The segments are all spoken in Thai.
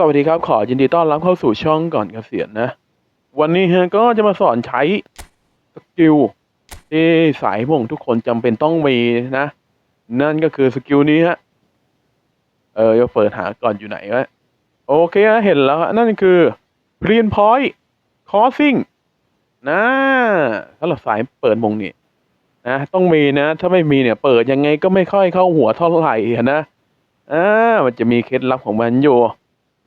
สวัสดีครับ ขอยินดีต้อนรับเข้าสู่ช่องก่อนเกษียณนะ วันนี้ฮะก็จะมาสอนใช้สกิลที่สายม่งทุกคนจำเป็นต้องมีนะ นั่นก็คือสกิลนี้ฮะ เออจะเปิดหาก่อนอยู่ไหนวะโอเคฮะเห็นแล้วฮะ นั่นคือ p r e e n Point Crossing นะสำหรับสายเปิดมงนี่นะต้องมีนะ ถ้าไม่มีเนี่ย เปิดยังไงก็ไม่ค่อยเข้าหัวเท่าไหร่นะอ่ามันจะมีเคล็ดลับของมันอยู่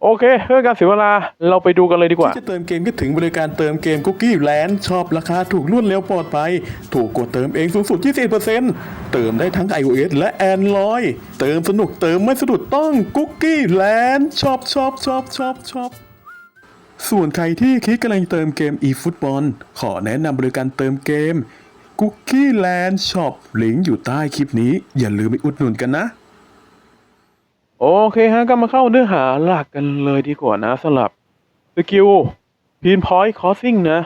โอเคเพื่อการเสียเวลาเราไปดูกันเลยดีกว่าที่จะเติมเกมก็ถึงบริการเติมเกมคุกกี้แลนด์ชอบราคาถูกรวดเร็วปลอดภัย ถูกกดเติมเองสูงสุด 20%เติมได้ทั้ง iOS และ Android เติมสนุกเติมไม่สะดุดต้องคุกกี้แลนด์ชอบชอบชอบชอบชอบส่วนใครที่คิดกำลังเติมเกม eFootball ขอแนะนำบริการเติมเกม Cookie Land Shop ลิงก์อยู่ใต้คลิปนี้ อย่าลืมไปอุดหนุนกันนะ โอเคฮะก็มาเข้าเนื้อหาหลักกันเลยดีกว่านะสำหรับสกิลพีนพอยต์คอสซิ่งนะ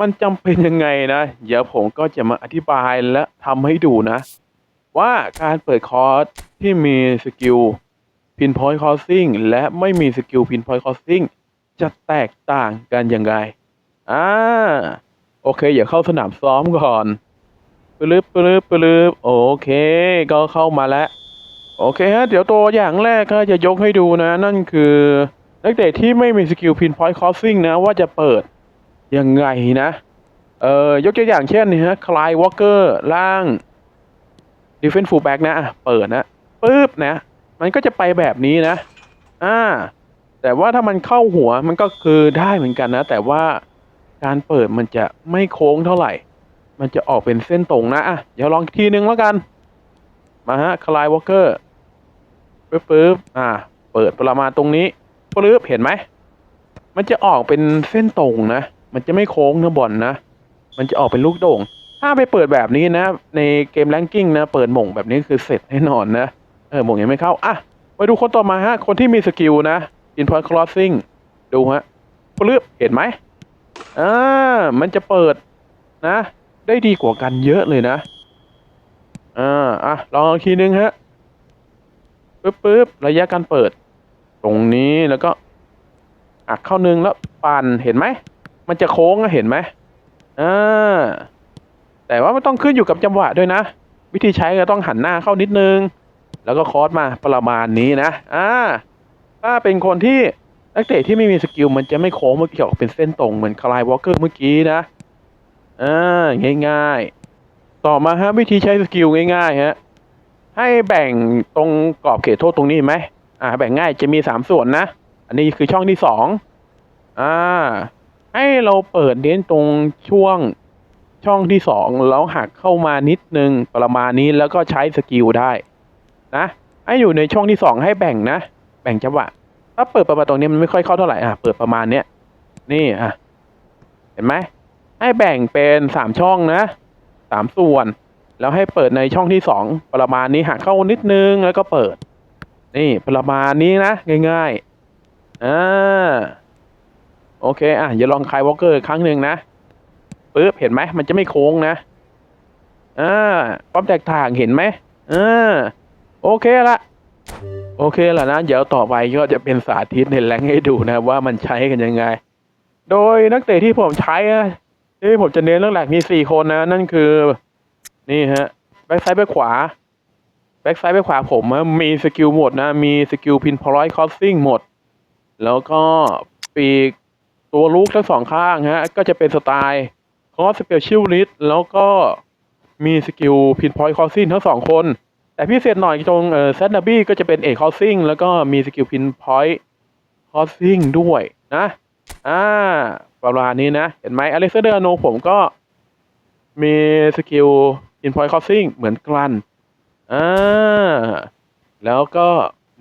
มันจำเป็นยังไงนะ เดี๋ยวผมก็จะมาอธิบายและทำให้ดูนะ ว่าการเปิดคอร์สที่มีสกิลพินพอยต์คอสซิ่งและไม่มีสกิลพินพอยต์คอสซิ่งจะแตกต่างกันยังไงอ่าโอเค อย่าเข้าสนามซ้อมก่อนปลืบปลืบปลืบโอเค ก็เข้ามาแล้ว โอเคฮะ เดี๋ยวตัวอย่างแรกก็จะยกให้ดูนะ นั่นคือนักเตะที่ไม่มีสกิลพินพอยต์คอสซิ่งนะ ว่าจะเปิดยังไงนะ เอ่อ ยกตัวอย่างเช่นนี่ฮะคลายวอลเกอร์ล่างดิเฟน์ฟูลแบ็กนะเปิดนะปึ๊บนะ มันก็จะไปแบบนี้นะ อ่า แต่ว่าถ้ามันเข้าหัวมันก็คือได้เหมือนกันนะ แต่ว่าการเปิดมันจะไม่โค้งเท่าไหร่ มันจะออกเป็นเส้นตรงนะอะเดี๋ยวลองอีกทีนึงแล้วกัน มาฮะคลายวอลเกอร์ ปึ๊บปึ๊บอ่า เปิดประมาณตรงนี้ปึ๊บเห็นไหม มันจะออกเป็นเส้นตรงนะ มันจะไม่โค้งนะบอลนะ มันจะออกเป็นลูกโด่ง ถ้าไปเปิดแบบนี้นะ ในเกมแรงกิ้งนะ เปิดหม่งแบบนี้คือเสร็จแน่นอนนะ เออหม่งยังไม่เข้า อะ ไปดูคนต่อมาฮะ คนที่มีสกิลนะ in point crossing ดูฮะปึ๊บเห็นไหมอ่า มันจะเปิดนะ ได้ดีกว่ากันเยอะเลยนะ อ่า อะ ลองอีกทีนึงฮะ ปึ๊บปึ๊บระยะการเปิด ตรงนี้แล้วก็อักเข้าหนึ่งแล้วปั่นเห็นไหม มันจะโค้งเห็นไหมอ่าแต่ว่ามันต้องขึ้นอยู่กับจังหวะด้วยนะ วิธีใช้ก็ต้องหันหน้าเข้านิดนึง แล้วก็คอร์สมาประมาณนี้นะอ่าถ้าเป็นคนที่นักเตะที่ไม่มีสกิลมันจะไม่โค้งเมื่อกี้ออกเป็นเส้นตรงเหมือนคลายวอลเกอร์เมื่อกี้นะอ่าง่าย ๆ ต่อมาฮะวิธีใช้สกิลง่ายๆฮะ ให้แบ่งตรงกรอบเขตโทษตรงนี้เห็นไหมอ่า แบ่งง่ายจะมีสามส่วนนะ อันนี้คือช่องที่สองอ่า ให้เราเปิดเน้นตรงช่วงช่องที่สองแล้วหักเข้ามานิดนึงประมาณนี้แล้วก็ใช้สกิลได้ นะให้อยู่ในช่องที่สองให้แบ่งนะ แบ่งจังหวะถ้าเปิดประมาณตรงนี้มันไม่ค่อยเข้าเท่าไหร่อะเปิดประมาณเนี้ยนี่อะเห็นไหมให้แบ่งเป็นสามช่องนะสามส่วน แล้วให้เปิดในช่องที่สองประมาณนี้หักเข้านิดนึงแล้วก็เปิด นี่ประมาณนี้นะง่ายๆอ่าโอเคอะอย่าลองคายวอลเกอร์ครั้งหนึ่งนะปึ๊บเห็นไหมมันจะไม่โค้งนะอ่าความแตกต่างเห็นไหมอ่าโอเคละโอเคละนะ เดี๋ยวต่อไปก็จะเป็นสาธิตในแรงให้ดูนะว่ามันใช้กันยังไง โดยนักเตะที่ผมใช้นะที่ผมจะเน้นเรื่องแหลกมีสี่คนนะ นั่นคือ นี่ฮะแบ็กซ้ายแบ็กขวาแบ็กซ้ายแบ็กขวาผมมีสกิลหมดนะ มีสกิลพินพลอยคอสซิ่งหมด แล้วก็ปีกตัวลูกทั้งสองข้างฮะ ก็จะเป็นสไตล์คอสสเปเชียลลิสแล้วก็มีสกิลพินพอยคอสซิ่งทั้งสองคน แต่พิเศษหน่อยตรงเออแซดนาบี้ก็จะเป็นเอกคอสซิ่งแล้วก็มีสกิลพินพอยคอสซิ่งด้วยนะ อ่าประมาณนี้นะ เห็นไหมอเล็กซานเดอร์โนผมก็มีสกิล in point crossing เหมือนกันอ่าแล้วก็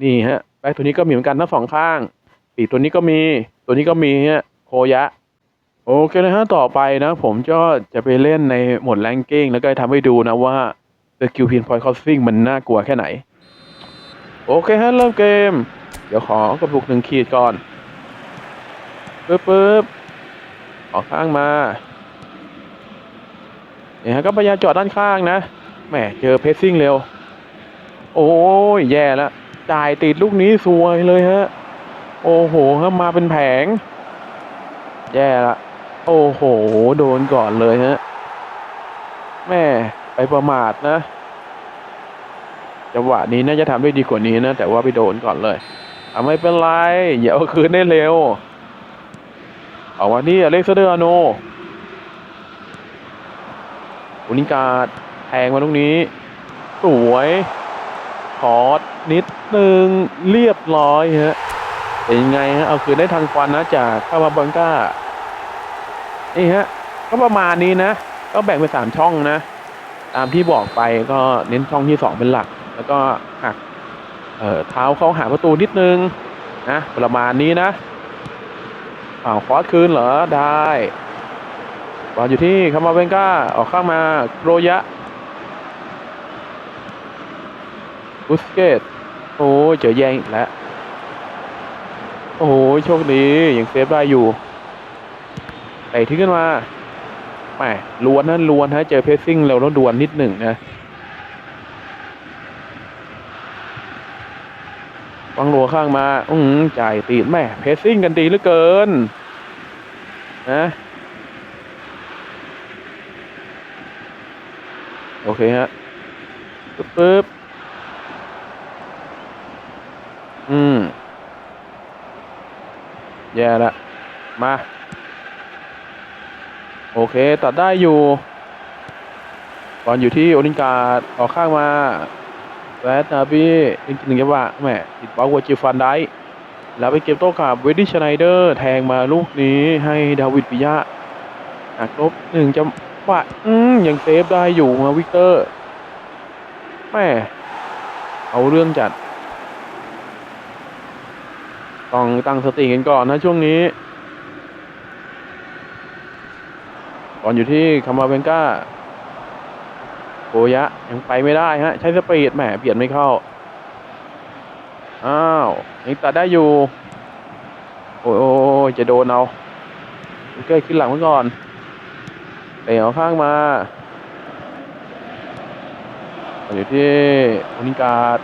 นี่ฮะแบ็คตัวนี้ก็มีเหมือนกันทั้งสองข้าง ปีกตัวนี้ก็มีตัวนี้ก็มีฮะโคยะ โอเคนะฮะต่อไปนะ ผมก็จะไปเล่นในหมดแรงกิ้งแล้วก็ทำให้ดูนะว่าสกิล in point crossing มันน่ากลัวแค่ไหน โอเคฮะเริ่มเกม เดี๋ยวขอกระปุกหนึ่งขีดก่อนปึ๊บปึ๊บออกข้างมา เนี่ยฮะก็พยายามจอดด้านข้างนะแหมเจอเพสซิ่งเร็ว โอ้ยแย่แล้วจ่ายติดลูกนี้สวยเลยฮะ โอ้โหครับมาเป็นแผง แย่ละโอ้โห โดนก่อนเลยฮะ แม่ไปประมาทนะจังหวะนี้น่าจะทำได้ดีกว่านี้นะ แต่ว่าไปโดนก่อนเลยอะไม่เป็นไรอย่าเอาคืนได้เร็ว เอาวันนี้อเล็กซเดอร์โน อุนิการแทงมาตรงนี้สวยขอดนิดนึงเรียบร้อยฮะเป็นยังไงฮะเอาคืนได้ทันควันนะจากคาบาบังก้านี่ฮะก็ประมาณนี้นะ ก็แบ่งเป็นสามช่องนะ ตามที่บอกไปก็เน้นช่องที่สองเป็นหลัก แล้วก็หักเอ่อเท้าเข้าหาประตูนิดนึงนะประมาณนี้นะอ้าวคอสคืนเหรอได้ อลอยู่ที่คามาเวนก้าออกข้างมาโรยะบุสเกตโอ้เจอแย่งอีกแล้วโอ้โหโชคดียังเซฟได้อยู่ไต่ทิ้งขึ้นมาแหมล้วนนะล้วนฮะเจอเพสซิ่งเร็วแล้วดวนนิดหนึ่งนะฟังหลัวข้างมา อืมจ่ายตีดแม่เพสซิ่งกันดีเหลือเกิน นะ โอเคฮะปึ๊บปึ๊บอืม แย่ละ มา โอเค ตัดได้อยู่บอลอยู่ที่โอลิงการดออกข้างมาแวดนาบี้จริงๆหนึ่งจังหวะแหมติดบอลวัวจิฟันได้แล้วไปเก็บโต้กลับเวดดี้ชไนเดอร์ แทงมาลูกนี้ให้ดาวิดปิยะหักลบหนึ่งจัง วะอืมยังเซฟได้อยู่มาวิกเตอร์แม่เอาเรื่องจัด ต้องตั้งสติกันก่อนนะช่วงนี้บอลอยู่ที่คามาเวนก้าโกยะ ยังไปไม่ได้ฮะ ใช้สปีดแหมเปลี่ยนไม่เข้า อ้าวยังตัดได้อยู่ โอ้ยจะโดนเอาเก้ขึ้นหลังไว้ก่อน เตะเอาข้างมาอยู่ที่โอนิการ์ด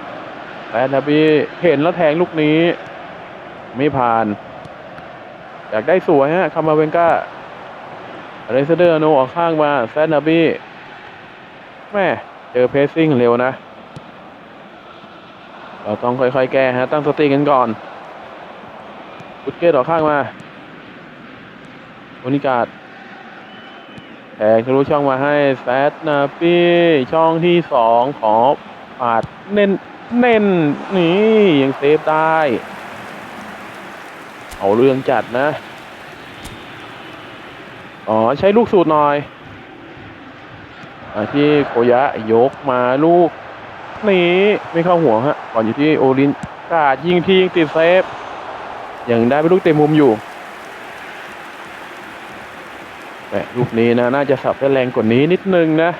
แปดนาบีเห็นแล้วแทงลูกนี้ ไม่ผ่าน อยากได้สวยฮะคามาเวนก้าเรซเดอร์โนออกข้างมาแซนนาบี้แม่เจอเพสซิ่งเร็วนะ เราต้องค่อยๆ แก้ฮะ ตั้งสติกันก่อนบุตเกตออกข้างมาโอนิการ์ด แทงทะลุช่องมาให้แซดนาปี้ช่องที่สองขอปาดเน้นเน้นนี่ยังเซฟได้ เอาเรื่องจัดนะ อ๋อ ใช้ลูกสูตรหน่อยอที่โคยะยกมาลูกนี้ไม่เข้าหัวฮะก่อนอยู่ที่โอลินกาดยิงทียิงติดเซฟยังได้เป็นลูกเต็มมุมอยู่ ลูกนี้นะน่าจะสับได้แรงกว่านี้นิดนึงนะ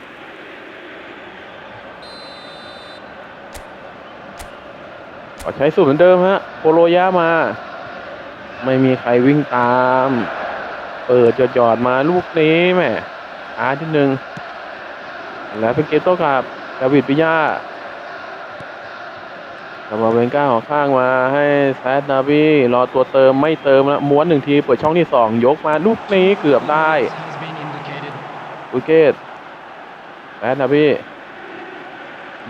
ใช้สูตรเหมือนเดิมฮะโปโลยะมา ไม่มีใครวิ่งตาม เปิดจอดจอดมาลูกนี้แม่อาทีหนึ่งแล้วเป็นเกมโต้กับดาวิดปิยา ทำมาเวนก้าออกข้างมาให้แซดนาบีรอตัวเติมไม่เติมแล้วม้วนหนึ่งทีเปิดช่องที่สองยกมาลูกนี้เกือบได้ has been indicated. อุเกตแซดนาบี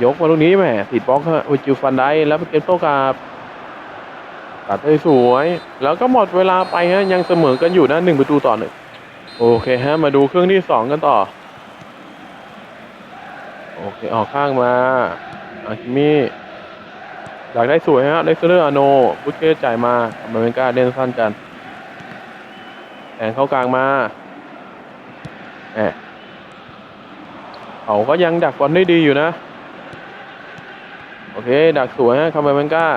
ยกมาลูกนี้แหมติดบล็อกฮะวิจิฟันได้แล้วเป็นเกมโต้กับตัดได้สวย แล้วก็หมดเวลาไปฮะยังเสมอกันอยู่นะหนึ่งประตูต่อหนึ่งโอเคฮะมาดูเครื่องที่สองกันต่อ โอเคออกข้างมาอาคิมิ อยากได้สวยฮะเลสเตอร์อโนบุตเกตจ่ายมาอเมริกาเล่นสั้นกันแข่งเข้ากลางมาแหมเขาก็ยังดักบอลได้ดีอยู่นะ โอเค ดักสวยฮะคาเมนก้า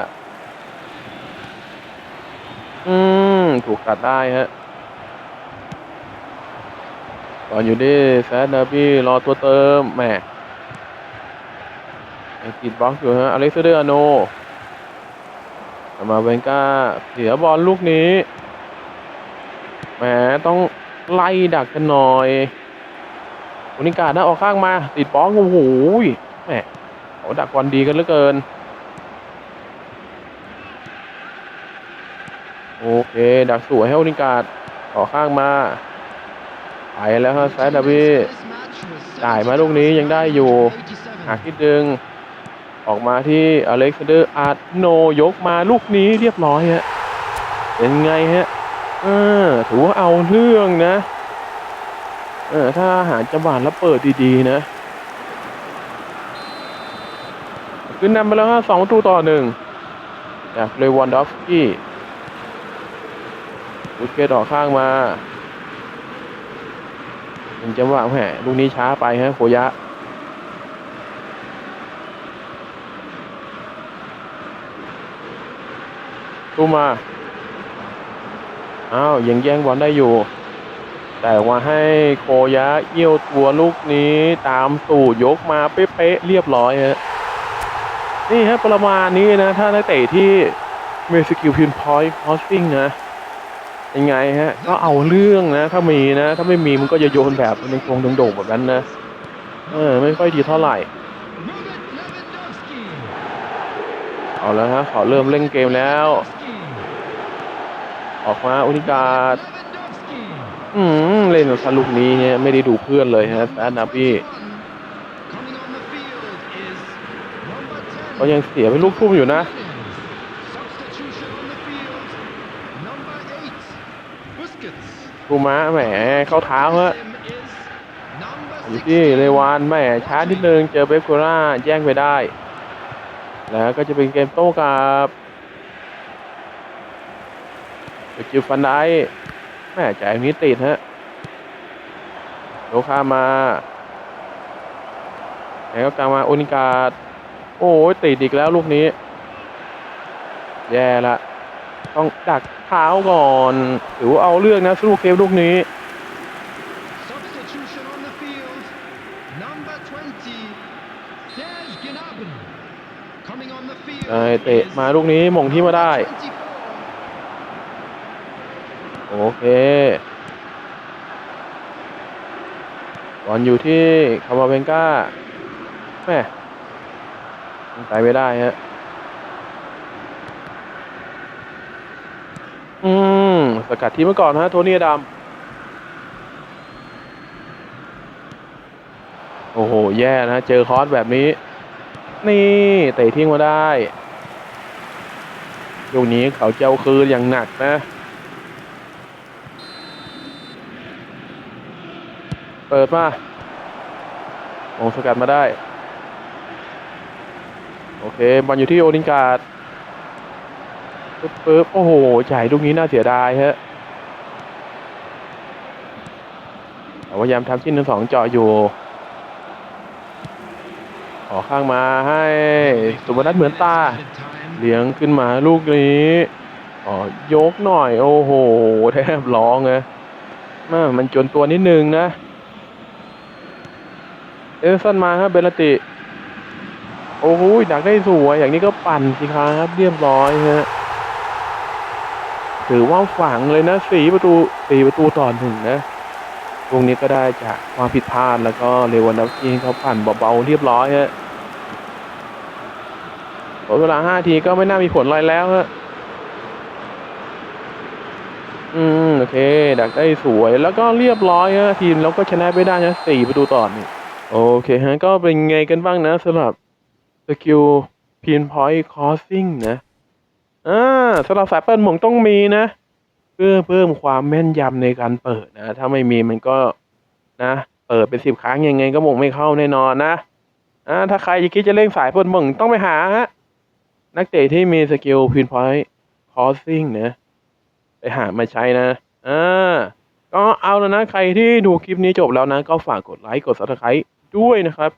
อืม ถูกตัดได้ฮะบอลอยู่ที่แซดนาบี้รอตัวเติมแหมติดบล็อกอยู่ฮะอเล็กซานเดอร์อโน มาเวนก้าเสียบอลลูกนี้แหมต้องไล่ดักกันหน่อยโอนิกาได้ออกข้างมา ติดบล็อกโอ้โหแหมเขาดักบอลดีกันเหลือเกิน โอเค ดักสวยให้โอนิการ์ดต่อข้างมา ไปแล้วฮะแซดดาบีจ่ายมาลูกนี้ยังได้อยู่หาคิดดึง ออกมาที่อเล็กซานเดอร์อาร์โนยกมาลูกนี้เรียบร้อยฮะเป็นไงฮะเออถือว่าเอาเรื่องนะเออถ้าหาจังหวะแล้วเปิดดีๆนะ ขึ้นนำไปแล้วฮะสองประตูต่อหนึ่งจากเลวันดอฟสกี้บุสเกตออกข้างมาเป็นจังหวะแหมลูกนี้ช้าไปฮะโคยะ ตู้มา อ้าวยังแย่งบอลได้อยู่ แต่ว่าให้โคยะเอี้ยวตัวลูกนี้ตามสู่ยกมาเป๊ะๆเรียบร้อยฮะนี่ฮะประมาณนี้นะ ถ้านักเตะที่มีสกิลพินพอยต์คอสซิ่งนะยังไงฮะ ก็เอาเรื่องนะ ถ้ามีนะ ถ้าไม่มีมันก็จะโยนแบบเป็นตรงโด่งๆแบบนั้นนะ เออ ไม่ค่อยดีเท่าไหร่ เอาแล้วฮะ ขอเริ่มเล่นเกมแล้ว ออกมาอุนิการ์ดอืมเล่นสลุกนี้เนี่ยไม่ได้ดูเพื่อนเลยฮะแซดนาบี้เขายังเสียเป็นลูกทุ่มอยู่นะทูมาแหมเข้าเท้าฮะอยู่ที่เลวานแหมช้านิดนึงเจอเบฟโกราแย่งไปได้ แล้วก็จะเป็นเกมโต้กับส กิลฟันได้แม่จ่ายนี้ติดฮะโลคามาแล้วก็กลางมาโอนิกาดโอ้ยติดอีกแล้วลูกนี้ แย่ละ ต้องดักเท้าก่อนถือว่าเอาเรื่องนะสู้เกมลูกนี้ Substitution on the field. Number 20, Serge Gnabry. Coming on the field. ได้เตะมาลูกนี้หมงที่มาได้ 24. โอเคบอลอยู่ที่คามาเบงกาแม่ยังไปไม่ได้ฮะ อืม สกัดทีมมาก่อนฮะ โทนี่ดำโอ้โห แย่นะ เจอคอร์สแบบนี้ นี่เตะทิ้งมาได้ลูกนี้เขาเจ้าคืนอย่างหนักนะ เปิดมาลงสกัดมาได้ โอเคบอลอยู่ที่โอนิงการ์ดปึ๊บปึ๊บโอ้โหจ่ายลูกนี้น่าเสียดายฮะแต่ว่ายามทำชิ้นหนึ่งสองเจาะอยู่ ขอข้างมาให้สุบนัทเหมือนตา เลี้ยงขึ้นมาลูกนี้อ๋อยกหน่อย โอ้โห แทบร้องเลยแม่มันจนตัวนิดนึงนะ เอลสันมาครับเบลติ โอ้โหดักได้สวย อย่างนี้ก็ปั่นสิครับเรียบร้อยฮะถือว่าฝังเลยนะสี่ประตูสี่ประตูต่อหนึ่งนะตรงนี้ก็ได้จากความผิดพลาดแล้วก็เลวันดัฟกี้เขาปั่นเบาๆเรียบร้อยฮะหมดเวลาห้าทีก็ไม่น่ามีผลอะไรแล้วฮะอืม โอเค ดักได้สวยแล้วก็เรียบร้อยฮะทีมแล้วก็ชนะไปได้นะสี่ประตูต่อหนึ่ง โอเคฮะ ก็เป็นไงกันบ้างนะสำหรับสกิลพีนพอยต์คอสซิ่งนะ อ่าสำหรับสายเปิดหมงต้องมีนะ เพื่อเพิ่มความแม่นยำในการเปิดนะ ถ้าไม่มีมันก็นะ เปิดเป็นสิบครั้งยังไงก็หมงไม่เข้าแน่นอนนะ อ่า ถ้าใครจะคิดจะเล่นสายเปิดหมงต้องไปหาฮะนักเตะที่มีสกิลพินพอยต์คอสซิ่งนะ ไปหามาใช้นะ อ่าก็เอาแล้วนะ ใครที่ดูคลิปนี้จบแล้วนะ ก็ฝากกดไลค์ กด subscribe ด้วยนะครับ